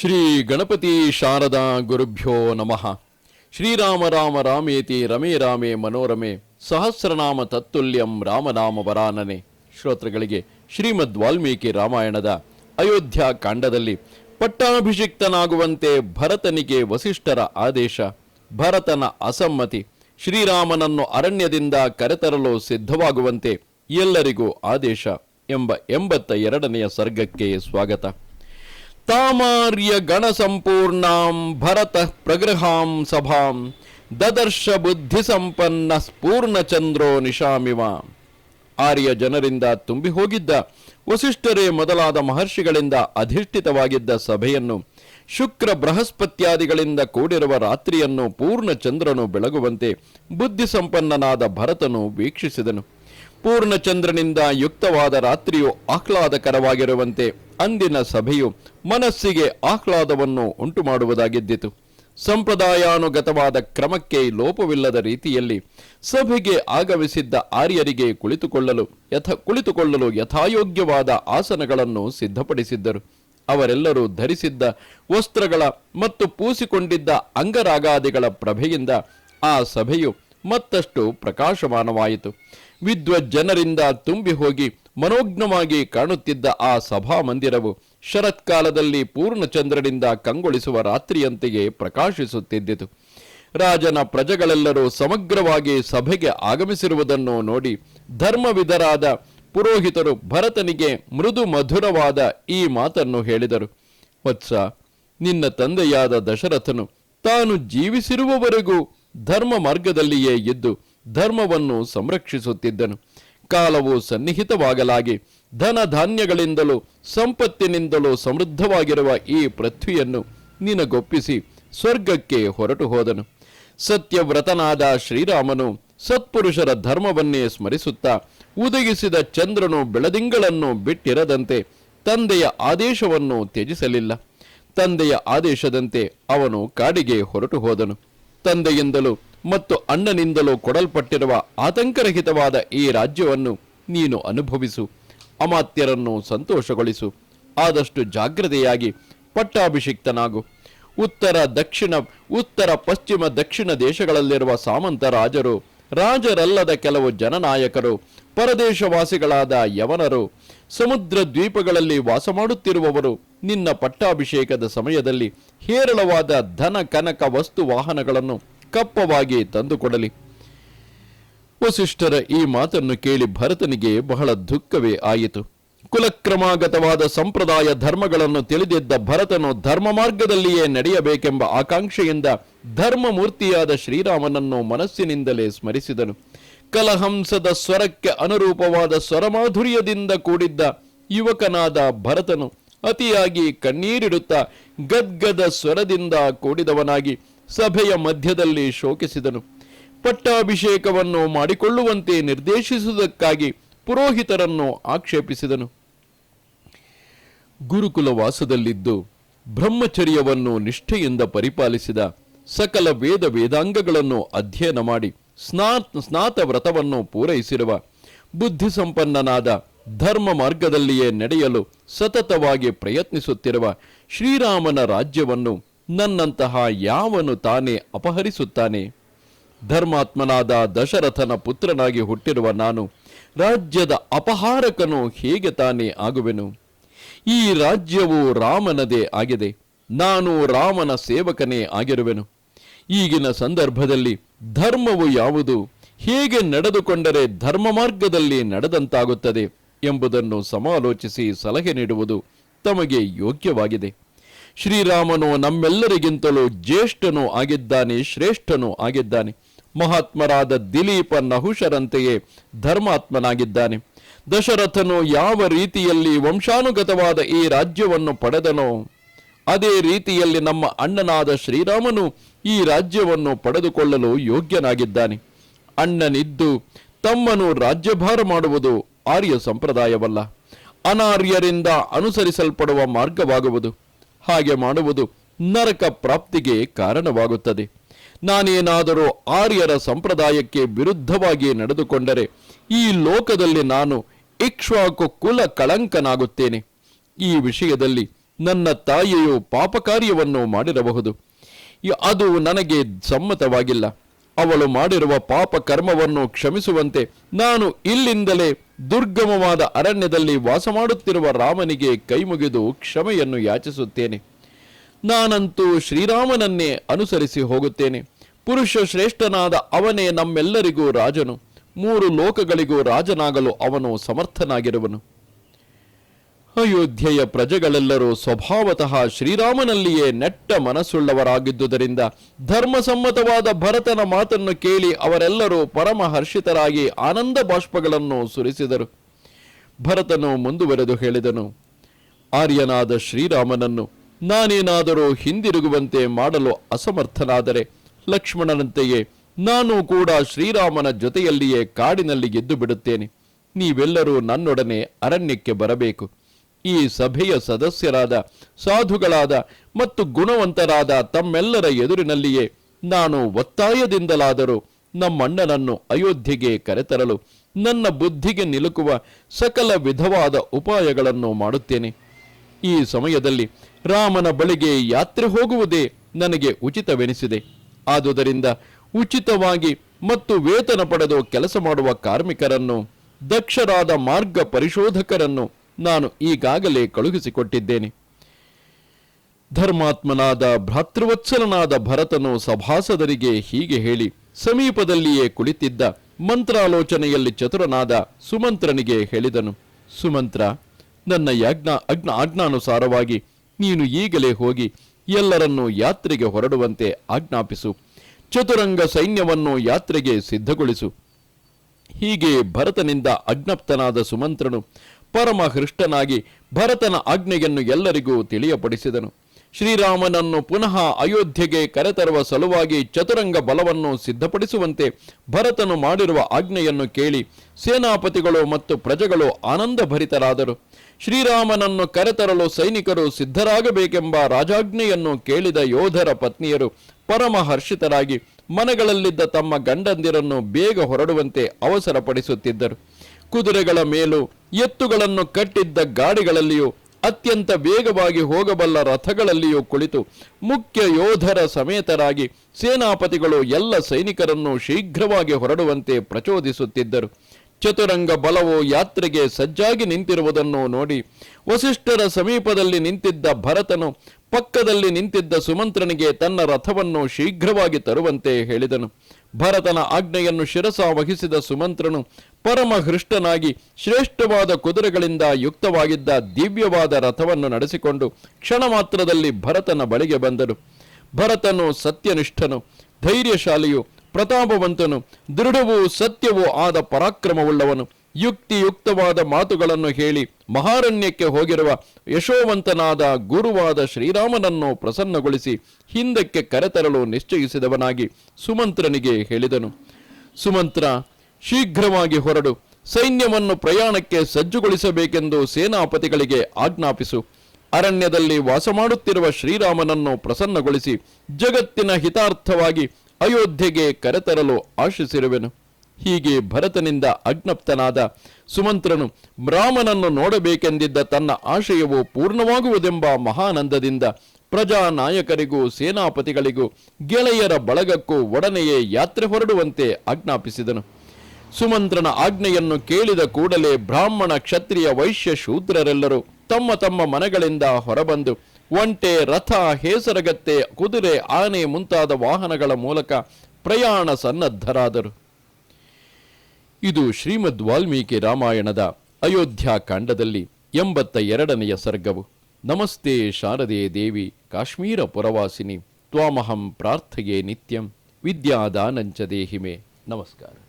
ಶ್ರೀ ಗಣಪತಿ ಶಾರದಾ ಗುರುಭ್ಯೋ ನಮಃ. ಶ್ರೀರಾಮ ರಾಮ ರಾಮೇತಿ ರಮೇ ರಾಮೇ ಮನೋರಮೆ ಸಹಸ್ರನಾಮ ತತ್ತುಲ್ಯಂ ರಾಮನಾಮ ವರಾನನೆ. ಶ್ರೋತೃಗಳಿಗೆ ಶ್ರೀಮದ್ ವಾಲ್ಮೀಕಿ ರಾಮಾಯಣದ ಅಯೋಧ್ಯ ಕಾಂಡದಲ್ಲಿ ಪಟ್ಟಾಭಿಷಿಕ್ತನಾಗುವಂತೆ ಭರತನಿಗೆ ವಸಿಷ್ಠರ ಆದೇಶ. ಭರತನ ಅಸಮ್ಮತಿ ಶ್ರೀರಾಮನನ್ನು ಅರಣ್ಯದಿಂದ ಕರೆತರಲು ಸಿದ್ಧವಾಗುವಂತೆ ಎಲ್ಲರಿಗೂ ಆದೇಶ ಎಂಬ ಎಂಬತ್ತ ಎರಡನೆಯ ಸರ್ಗಕ್ಕೆ ಸ್ವಾಗತ. ತಾಮಾರ್ಯ ಗಣ ಸಂಪೂರ್ಣಾಂ ಭರತ ಪ್ರಗೃಹಾಂ ಸಭಾಂ ದದರ್ಶ ಬುದ್ಧಿ ಸಂಪನ್ನ ಸ್ಫೂರ್ಣಚಂದ್ರೋ ನಿಶಾಮಿವ. ಆರ್ಯ ಜನರಿಂದ ತುಂಬಿ ಹೋಗಿದ್ದ ವಸಿಷ್ಠರೇ ಮೊದಲಾದ ಮಹರ್ಷಿಗಳಿಂದ ಅಧಿಷ್ಠಿತವಾಗಿದ್ದ ಸಭೆಯನ್ನು ಶುಕ್ರ ಬೃಹಸ್ಪತ್ಯಾದಿಗಳಿಂದ ಕೂಡಿರುವ ರಾತ್ರಿಯನ್ನು ಪೂರ್ಣ ಚಂದ್ರನು ಬೆಳಗುವಂತೆ ಬುದ್ಧಿ ಸಂಪನ್ನನಾದ ಭರತನು ವೀಕ್ಷಿಸಿದನು. ಪೂರ್ಣಚಂದ್ರನಿಂದ ಯುಕ್ತವಾದ ರಾತ್ರಿಯು ಆಹ್ಲಾದಕರವಾಗಿರುವಂತೆ ಅಂದಿನ ಸಭೆಯು ಮನಸ್ಸಿಗೆ ಆಹ್ಲಾದವನ್ನು ಉಂಟು ಮಾಡುವುದಾಗಿದ್ದಿತು ಸಂಪ್ರದಾಯಾನುಗತವಾದ ಕ್ರಮಕ್ಕೆ ಲೋಪವಿಲ್ಲದ ರೀತಿಯಲ್ಲಿ ಸಭೆಗೆ ಆಗಮಿಸಿದ್ದ ಆರ್ಯರಿಗೆ ಕುಳಿತುಕೊಳ್ಳಲು ಯಥ, ಕುಳಿತುಕೊಳ್ಳಲು ಯಥಾಯೋಗ್ಯವಾದ ಆಸನಗಳನ್ನು ಸಿದ್ಧಪಡಿಸಿದ್ದರು. ಅವರೆಲ್ಲರೂ ಧರಿಸಿದ್ದ ವಸ್ತ್ರಗಳ ಮತ್ತು ಪೂಸಿಕೊಂಡಿದ್ದ ಅಂಗರಾಗಾದಿಗಳ ಪ್ರಭೆಯಿಂದ ಆ ಸಭೆಯು ಮತ್ತಷ್ಟು ಪ್ರಕಾಶಮಾನವಾಯಿತು. ವಿದ್ವಜ್ಜನರಿಂದ ತುಂಬಿ ಹೋಗಿ ಮನೋಜ್ಞವಾಗಿ ಕಾಣುತ್ತಿದ್ದ ಆ ಸಭಾ ಮಂದಿರವು ಶರತ್ಕಾಲದಲ್ಲಿ ಪೂರ್ಣಚಂದ್ರನಿಂದ ಕಂಗೊಳಿಸುವ ರಾತ್ರಿಯಂತೆಯೇ ಪ್ರಕಾಶಿಸುತ್ತಿದ್ದಿತು. ರಾಜನ ಪ್ರಜೆಗಳೆಲ್ಲರೂ ಸಮಗ್ರವಾಗಿ ಸಭೆಗೆ ಆಗಮಿಸಿರುವುದನ್ನು ನೋಡಿ ಧರ್ಮವಿದರಾದ ಪುರೋಹಿತರು ಭರತನಿಗೆ ಮೃದು ಮಧುರವಾದ ಈ ಮಾತನ್ನು ಹೇಳಿದರು. ವತ್ಸ, ನಿನ್ನ ತಂದೆಯಾದ ದಶರಥನು ತಾನು ಜೀವಿಸಿರುವವರೆಗೂ ಧರ್ಮ ಮಾರ್ಗದಲ್ಲಿಯೇ ಇದ್ದು ಧರ್ಮವನ್ನು ಸಂರಕ್ಷಿಸುತ್ತಿದ್ದನು. ಕಾಲವು ಸನ್ನಿಹಿತವಾಗಲಾಗಿ ಧನ ಧಾನ್ಯಗಳಿಂದಲೂ ಸಂಪತ್ತಿನಿಂದಲೂ ಸಮೃದ್ಧವಾಗಿರುವ ಈ ಪೃಥ್ವಿಯನ್ನು ನಿನಗೊಪ್ಪಿಸಿ ಸ್ವರ್ಗಕ್ಕೆ ಹೊರಟು ಹೋದನು. ಸತ್ಯವ್ರತನಾದ ಶ್ರೀರಾಮನು ಸತ್ಪುರುಷರ ಧರ್ಮವನ್ನೇ ಸ್ಮರಿಸುತ್ತಾ ಉದಗಿಸಿದ ಚಂದ್ರನು ಬೆಳದಿಂಗಳನ್ನು ಬಿಟ್ಟಿರದಂತೆ ತಂದೆಯ ಆದೇಶವನ್ನು ತ್ಯಜಿಸಲಿಲ್ಲ. ತಂದೆಯ ಆದೇಶದಂತೆ ಅವನು ಕಾಡಿಗೆ ಹೊರಟು ಹೋದನು. ತಂದೆಯಿಂದಲೂ ಮತ್ತು ಅಣ್ಣನಿಂದಲೂ ಕೊಡಲ್ಪಟ್ಟಿರುವ ಆತಂಕರಹಿತವಾದ ಈ ರಾಜ್ಯವನ್ನು ನೀನು ಅನುಭವಿಸು. ಅಮಾತ್ಯರನ್ನು ಸಂತೋಷಗೊಳಿಸು. ಆದಷ್ಟು ಜಾಗ್ರತೆಯಾಗಿ ಪಟ್ಟಾಭಿಷಿಕ್ತನಾಗು. ಉತ್ತರ ದಕ್ಷಿಣ, ಉತ್ತರ ಪಶ್ಚಿಮ ದಕ್ಷಿಣ ದೇಶಗಳಲ್ಲಿರುವ ಸಾಮಂತ ರಾಜರು, ರಾಜರಲ್ಲದ ಕೆಲವು ಜನನಾಯಕರು, ಪರದೇಶವಾಸಿಗಳಾದ ಯವನರು, ಸಮುದ್ರ ದ್ವೀಪಗಳಲ್ಲಿ ವಾಸ ಮಾಡುತ್ತಿರುವವರು ನಿನ್ನ ಪಟ್ಟಾಭಿಷೇಕದ ಸಮಯದಲ್ಲಿ ಹೇರಳವಾದ ಧನ ಕನಕ ವಸ್ತು ವಾಹನಗಳನ್ನು ಕಪ್ಪವಾಗಿ ತಂದುಕೊಡಲಿ ವಸಿಷ್ಠರ ಈ ಮಾತನ್ನು ಕೇಳಿ ಭರತನಿಗೆ ಬಹಳ ದುಃಖವೇ ಆಯಿತು. ಕುಲಕ್ರಮಾಗತವಾದ ಸಂಪ್ರದಾಯ ಧರ್ಮಗಳನ್ನು ತಿಳಿದಿದ್ದ ಭರತನು ಧರ್ಮ ಮಾರ್ಗದಲ್ಲಿಯೇ ನಡೆಯಬೇಕೆಂಬ ಆಕಾಂಕ್ಷೆಯಿಂದ ಧರ್ಮಮೂರ್ತಿಯಾದ ಶ್ರೀರಾಮನನ್ನು ಮನಸ್ಸಿನಿಂದಲೇ ಸ್ಮರಿಸಿದನು. ಕಲಹಂಸದ ಸ್ವರಕ್ಕೆ ಅನುರೂಪವಾದ ಸ್ವರಮಾಧುರ್ಯದಿಂದ ಕೂಡಿದ್ದ ಯುವಕನಾದ ಭರತನು ಅತಿಯಾಗಿ ಕಣ್ಣೀರಿಡುತ್ತಾ ಗದ್ಗದ ಸ್ವರದಿಂದ ಕೂಡಿದವನಾಗಿ ಸಭೆಯ ಮಧ್ಯದಲ್ಲಿ ಶೋಕಿಸಿದನು. ಪಟ್ಟಾಭಿಷೇಕವನ್ನು ಮಾಡಿಕೊಳ್ಳುವಂತೆ ನಿರ್ದೇಶಿಸುವುದಕ್ಕಾಗಿ ಪುರೋಹಿತರನ್ನು ಆಕ್ಷೇಪಿಸಿದನು. ಗುರುಕುಲ ವಾಸದಲ್ಲಿದ್ದು ಬ್ರಹ್ಮಚರ್ಯವನ್ನು ನಿಷ್ಠೆಯಿಂದ ಪರಿಪಾಲಿಸಿದ ಸಕಲ ವೇದ ವೇದಾಂಗಗಳನ್ನು ಅಧ್ಯಯನ ಮಾಡಿ ಸ್ನಾತ್ ಸ್ನಾತ ವ್ರತವನ್ನು ಪೂರೈಸಿರುವ ಬುದ್ಧಿ ಸಂಪನ್ನನಾದ ಧರ್ಮ ಮಾರ್ಗದಲ್ಲಿಯೇ ನಡೆಯಲು ಸತತವಾಗಿ ಪ್ರಯತ್ನಿಸುತ್ತಿರುವ ಶ್ರೀರಾಮನ ರಾಜ್ಯವನ್ನು ನನ್ನಂತಹ ಯಾವನು ತಾನೇ ಅಪಹರಿಸುತ್ತಾನೆ? ಧರ್ಮಾತ್ಮನಾದ ದಶರಥನ ಪುತ್ರನಾಗಿ ಹುಟ್ಟಿರುವ ನಾನು ರಾಜ್ಯದ ಅಪಹಾರಕನು ಹೇಗೆ ತಾನೇ ಆಗುವೆನು? ಈ ರಾಜ್ಯವು ರಾಮನದೇ ಆಗಿದೆ, ನಾನು ರಾಮನ ಸೇವಕನೇ ಆಗಿರುವೆನು. ಈಗಿನ ಸಂದರ್ಭದಲ್ಲಿ ಧರ್ಮವು ಯಾವುದು, ಹೇಗೆ ನಡೆದುಕೊಂಡರೆ ಧರ್ಮ ಮಾರ್ಗದಲ್ಲಿ ನಡೆದಂತಾಗುತ್ತದೆ ಎಂಬುದನ್ನು ಸಮಾಲೋಚಿಸಿ ಸಲಹೆ ನೀಡುವುದು ತಮಗೆ ಯೋಗ್ಯವಾಗಿದೆ. ಶ್ರೀರಾಮನು ನಮ್ಮೆಲ್ಲರಿಗಿಂತಲೂ ಜ್ಯೇಷ್ಠನೂ ಆಗಿದ್ದಾನೆ, ಶ್ರೇಷ್ಠನೂ ಆಗಿದ್ದಾನೆ. ಮಹಾತ್ಮರಾದ ದಿಲೀಪ ನಹುಷರಂತೆಯೇ ಧರ್ಮಾತ್ಮನಾಗಿದ್ದಾನೆ. ದಶರಥನು ಯಾವ ರೀತಿಯಲ್ಲಿ ವಂಶಾನುಗತವಾದ ಈ ರಾಜ್ಯವನ್ನು ಪಡೆದನೋ, ಅದೇ ರೀತಿಯಲ್ಲಿ ನಮ್ಮ ಅಣ್ಣನಾದ ಶ್ರೀರಾಮನು ಈ ರಾಜ್ಯವನ್ನು ಪಡೆದುಕೊಳ್ಳಲು ಯೋಗ್ಯನಾಗಿದ್ದಾನೆ. ಅಣ್ಣನಿದ್ದು ತಮ್ಮನು ರಾಜ್ಯಭಾರ ಮಾಡುವುದು ಆರ್ಯ ಸಂಪ್ರದಾಯವಲ್ಲ. ಅನಾರ್ಯರಿಂದ ಅನುಸರಿಸಲ್ಪಡುವ ಮಾರ್ಗವಾಗುವುದು. ಹಾಗೆ ಮಾಡುವುದು ನರಕ ಪ್ರಾಪ್ತಿಗೆ ಕಾರಣವಾಗುತ್ತದೆ. ನಾನೇನಾದರೂ ಆರ್ಯರ ಸಂಪ್ರದಾಯಕ್ಕೆ ವಿರುದ್ಧವಾಗಿ ನಡೆದುಕೊಂಡರೆ ಈ ಲೋಕದಲ್ಲಿ ನಾನು ಇಕ್ಷ್ವಾಕು ಕುಲ ಕಳಂಕನಾಗುತ್ತೇನೆ. ಈ ವಿಷಯದಲ್ಲಿ ನನ್ನ ತಾಯಿಯು ಪಾಪ ಕಾರ್ಯವನ್ನು ಮಾಡಿರಬಹುದು ಅದು ನನಗೆ ಸಮ್ಮತವಾಗಿಲ್ಲ. ಅವಳು ಮಾಡಿರುವ ಪಾಪ ಕರ್ಮವನ್ನು ಕ್ಷಮಿಸುವಂತೆ ನಾನು ಇಲ್ಲಿಂದಲೇ ದುರ್ಗಮವಾದ ಅರಣ್ಯದಲ್ಲಿ ವಾಸ ಮಾಡುತ್ತಿರುವ ರಾಮನಿಗೆ ಕೈಮುಗಿದು ಕ್ಷಮೆಯನ್ನು ಯಾಚಿಸುತ್ತೇನೆ. ನಾನಂತೂ ಶ್ರೀರಾಮನನ್ನೇ ಅನುಸರಿಸಿ ಹೋಗುತ್ತೇನೆ. ಪುರುಷ ಶ್ರೇಷ್ಠನಾದ ಅವನೇ ನಮ್ಮೆಲ್ಲರಿಗೂ ರಾಜನು. ಮೂರು ಲೋಕಗಳಿಗೂ ರಾಜನಾಗಲು ಅವನು ಸಮರ್ಥನಾಗಿರುವನು. ಅಯೋಧ್ಯೆಯ ಪ್ರಜೆಗಳೆಲ್ಲರೂ ಸ್ವಭಾವತಃ ಶ್ರೀರಾಮನಲ್ಲಿಯೇ ನೆಟ್ಟ ಮನಸ್ಸುಳ್ಳವರಾಗಿದ್ದುದರಿಂದ ಧರ್ಮಸಮ್ಮತವಾದ ಭರತನ ಮಾತನ್ನು ಕೇಳಿ ಅವರೆಲ್ಲರೂ ಪರಮ ಹರ್ಷಿತರಾಗಿ ಆನಂದ ಬಾಷ್ಪಗಳನ್ನು ಸುರಿಸಿದರು. ಭರತನು ಮುಂದುವರೆದು ಹೇಳಿದನು, ಆರ್ಯನಾದ ಶ್ರೀರಾಮನನ್ನು ನಾನೇನಾದರೂ ಹಿಂದಿರುಗುವಂತೆ ಮಾಡಲು ಅಸಮರ್ಥನಾದರೆ ಲಕ್ಷ್ಮಣನಂತೆಯೇ ನಾನು ಕೂಡ ಶ್ರೀರಾಮನ ಜೊತೆಯಲ್ಲಿಯೇ ಕಾಡಿನಲ್ಲಿ ಗೆದ್ದು ಬಿಡುತ್ತೇನೆ. ನೀವೆಲ್ಲರೂ ನನ್ನೊಡನೆ ಅರಣ್ಯಕ್ಕೆ ಬರಬೇಕು. ಈ ಸಭೆಯ ಸದಸ್ಯರಾದ ಸಾಧುಗಳಾದ ಮತ್ತು ಗುಣವಂತರಾದ ತಮ್ಮೆಲ್ಲರ ಎದುರಿನಲ್ಲಿಯೇ ನಾನು ಒತ್ತಾಯದಿಂದಲಾದರೂ ನಮ್ಮಣ್ಣನನ್ನು ಅಯೋಧ್ಯೆಗೆ ಕರೆತರಲು ನನ್ನ ಬುದ್ಧಿಗೆ ನಿಲುಕುವ ಸಕಲ ವಿಧವಾದ ಉಪಾಯಗಳನ್ನು ಮಾಡುತ್ತೇನೆ. ಈ ಸಮಯದಲ್ಲಿ ರಾಮನ ಬಳಿಗೆ ಯಾತ್ರೆ ಹೋಗುವುದೇ ನನಗೆ ಉಚಿತವೆನಿಸಿದೆ. ಆದುದರಿಂದ ಉಚಿತವಾಗಿ ಮತ್ತು ವೇತನ ಪಡೆದು ಕೆಲಸ ಮಾಡುವ ಕಾರ್ಮಿಕರನ್ನು, ದಕ್ಷರಾದ ಮಾರ್ಗ ಪರಿಶೋಧಕರನ್ನು ನಾನು ಈಗಾಗಲೇ ಕಳುಹಿಸಿಕೊಟ್ಟಿದ್ದೇನೆ. ಧರ್ಮಾತ್ಮನಾದ ಭ್ರಾತೃವತ್ಸಲನಾದ ಭರತನು ಸಭಾಸದರಿಗೆ ಹೀಗೆ ಹೇಳಿ, ಸಮೀಪದಲ್ಲಿಯೇ ಕುಳಿತಿದ್ದ ಮಂತ್ರಾಲೋಚನೆಯಲ್ಲಿ ಚತುರನಾದ ಸುಮಂತ್ರನಿಗೆ ಹೇಳಿದನು. ಸುಮಂತ್ರ, ನನ್ನ ಯಾಜ್ಞಾ ಅಜ್ಞ ಆಜ್ಞಾನುಸಾರವಾಗಿ ನೀನು ಈಗಲೇ ಹೋಗಿ ಎಲ್ಲರನ್ನೂ ಯಾತ್ರೆಗೆ ಹೊರಡುವಂತೆ ಆಜ್ಞಾಪಿಸು. ಚತುರಂಗ ಸೈನ್ಯವನ್ನು ಯಾತ್ರೆಗೆ ಸಿದ್ಧಗೊಳಿಸು. ಹೀಗೆ ಭರತನಿಂದ ಅಜ್ಞಪ್ತನಾದ ಸುಮಂತ್ರನು ಪರಮ ಹೃಷ್ಟನಾಗಿ ಭರತನ ಆಜ್ಞೆಯನ್ನು ಎಲ್ಲರಿಗೂ ತಿಳಿಯಪಡಿಸಿದನು. ಶ್ರೀರಾಮನನ್ನು ಪುನಃ ಅಯೋಧ್ಯೆಗೆ ಕರೆತರುವ ಸಲುವಾಗಿ ಚತುರಂಗ ಬಲವನ್ನು ಸಿದ್ಧಪಡಿಸುವಂತೆ ಭರತನು ಮಾಡಿರುವ ಆಜ್ಞೆಯನ್ನು ಕೇಳಿ ಸೇನಾಪತಿಗಳು ಮತ್ತು ಪ್ರಜೆಗಳು ಆನಂದಭರಿತರಾದರು. ಶ್ರೀರಾಮನನ್ನು ಕರೆತರಲು ಸೈನಿಕರು ಸಿದ್ಧರಾಗಬೇಕೆಂಬ ರಾಜಾಜ್ಞೆಯನ್ನು ಕೇಳಿದ ಯೋಧರ ಪತ್ನಿಯರು ಪರಮ ಹರ್ಷಿತರಾಗಿ ಮನೆಗಳಲ್ಲಿದ್ದ ತಮ್ಮ ಗಂಡಂದಿರನ್ನು ಬೇಗ ಹೊರಡುವಂತೆ ಅವಸರಪಡಿಸುತ್ತಿದ್ದರು. ಕುದುರೆಗಳ ಮೇಲೂ ಎತ್ತುಗಳನ್ನು ಕಟ್ಟಿದ್ದ ಗಾಡಿಗಳಲ್ಲಿಯೂ ಅತ್ಯಂತ ವೇಗವಾಗಿ ಹೋಗಬಲ್ಲ ರಥಗಳಲ್ಲಿಯೂ ಕುಳಿತು ಮುಖ್ಯ ಯೋಧರ ಸಮೇತರಾಗಿ ಸೇನಾಪತಿಗಳು ಎಲ್ಲ ಸೈನಿಕರನ್ನು ಶೀಘ್ರವಾಗಿ ಹೊರಡುವಂತೆ ಪ್ರಚೋದಿಸುತ್ತಿದ್ದರು. ಚತುರಂಗ ಬಲವು ಯಾತ್ರೆಗೆ ಸಜ್ಜಾಗಿ ನಿಂತಿರುವುದನ್ನು ನೋಡಿ ವಸಿಷ್ಠರ ಸಮೀಪದಲ್ಲಿ ನಿಂತಿದ್ದ ಭರತನು ಪಕ್ಕದಲ್ಲಿ ನಿಂತಿದ್ದ ಸುಮಂತ್ರನಿಗೆ ತನ್ನ ರಥವನ್ನು ಶೀಘ್ರವಾಗಿ ತರುವಂತೆ ಹೇಳಿದನು. ಭರತನ ಆಜ್ಞೆಯನ್ನು ಶಿರಸ ವಹಿಸಿದ ಸುಮಂತ್ರನು ಪರಮ ಹೃಷ್ಟನಾಗಿ ಶ್ರೇಷ್ಠವಾದ ಕುದುರೆಗಳಿಂದ ಯುಕ್ತವಾಗಿದ್ದ ದಿವ್ಯವಾದ ರಥವನ್ನು ನಡೆಸಿಕೊಂಡು ಕ್ಷಣ ಮಾತ್ರದಲ್ಲಿ ಭರತನ ಬಳಿಗೆ ಬಂದನು. ಭರತನು ಸತ್ಯನಿಷ್ಠನು, ಧೈರ್ಯಶಾಲಿಯು, ಪ್ರತಾಪವಂತನು, ದೃಢವೂ ಸತ್ಯವೂ ಆದ ಪರಾಕ್ರಮವುಳ್ಳವನು. ಯುಕ್ತಿಯುಕ್ತವಾದ ಮಾತುಗಳನ್ನು ಹೇಳಿ ಮಹಾರಣ್ಯಕ್ಕೆ ಹೋಗಿರುವ ಯಶೋವಂತನಾದ ಗುರುವಾದ ಶ್ರೀರಾಮನನ್ನು ಪ್ರಸನ್ನಗೊಳಿಸಿ ಹಿಂದಕ್ಕೆ ಕರೆತರಲು ನಿಶ್ಚಯಿಸಿದವನಾಗಿ ಸುಮಂತ್ರನಿಗೆ ಹೇಳಿದನು. ಸುಮಂತ್ರ ಶೀಘ್ರವಾಗಿ ಹೊರಡು. ಸೈನ್ಯವನ್ನು ಪ್ರಯಾಣಕ್ಕೆ ಸಜ್ಜುಗೊಳಿಸಬೇಕೆಂದು ಸೇನಾಪತಿಗಳಿಗೆ ಆಜ್ಞಾಪಿಸು. ಅರಣ್ಯದಲ್ಲಿ ವಾಸ ಮಾಡುತ್ತಿರುವ ಶ್ರೀರಾಮನನ್ನು ಪ್ರಸನ್ನಗೊಳಿಸಿ ಜಗತ್ತಿನ ಹಿತಾರ್ಥವಾಗಿ ಅಯೋಧ್ಯೆಗೆ ಕರೆತರಲು ಆಶಿಸಿರುವೆನು. ಹೀಗೆ ಭರತನಿಂದ ಅಜ್ಞಪ್ತನಾದ ಸುಮಂತ್ರನು ರಾಮನನ್ನು ನೋಡಬೇಕೆಂದಿದ್ದ ತನ್ನ ಆಶಯವು ಪೂರ್ಣವಾಗುವುದೆಂಬ ಮಹಾನಂದದಿಂದ ಪ್ರಜಾ ನಾಯಕರಿಗೂ ಸೇನಾಪತಿಗಳಿಗೂ ಗೆಳೆಯರ ಬಳಗಕ್ಕೂ ಒಡನೆಯೇ ಯಾತ್ರೆ ಹೊರಡುವಂತೆ ಆಜ್ಞಾಪಿಸಿದನು. ಸುಮಂತ್ರನ ಆಜ್ಞೆಯನ್ನು ಕೇಳಿದ ಕೂಡಲೇ ಬ್ರಾಹ್ಮಣ ಕ್ಷತ್ರಿಯ ವೈಶ್ಯ ಶೂದ್ರರೆಲ್ಲರೂ ತಮ್ಮ ತಮ್ಮ ಮನೆಗಳಿಂದ ಹೊರಬಂದು ಒಂಟೆ, ರಥ, ಹೇಸರಗತ್ತೆ, ಕುದುರೆ, ಆನೆ ಮುಂತಾದ ವಾಹನಗಳ ಮೂಲಕ ಪ್ರಯಾಣ ಸನ್ನದ್ಧರಾದರು. ಇದು ಶ್ರೀಮದ್ ವಾಲ್ಮೀಕಿ ರಾಮಾಯಣದ ಅಯೋಧ್ಯ ಕಾಂಡದಲ್ಲಿ ಎಂಬತ್ತ ಎರಡನೆಯ ಸರ್ಗವು. ನಮಸ್ತೆ ಶಾರದೆ ದೇವಿ, ಕಾಶ್ಮೀರ ಪುರವಾಸಿನಿ, ತ್ವಾಮಹಂ ಪ್ರಾರ್ಥೆಯೇ ನಿತ್ಯಂ, ವಿದ್ಯಾದಾನಂಚ ದೇಹಿಮೆ. ನಮಸ್ಕಾರ.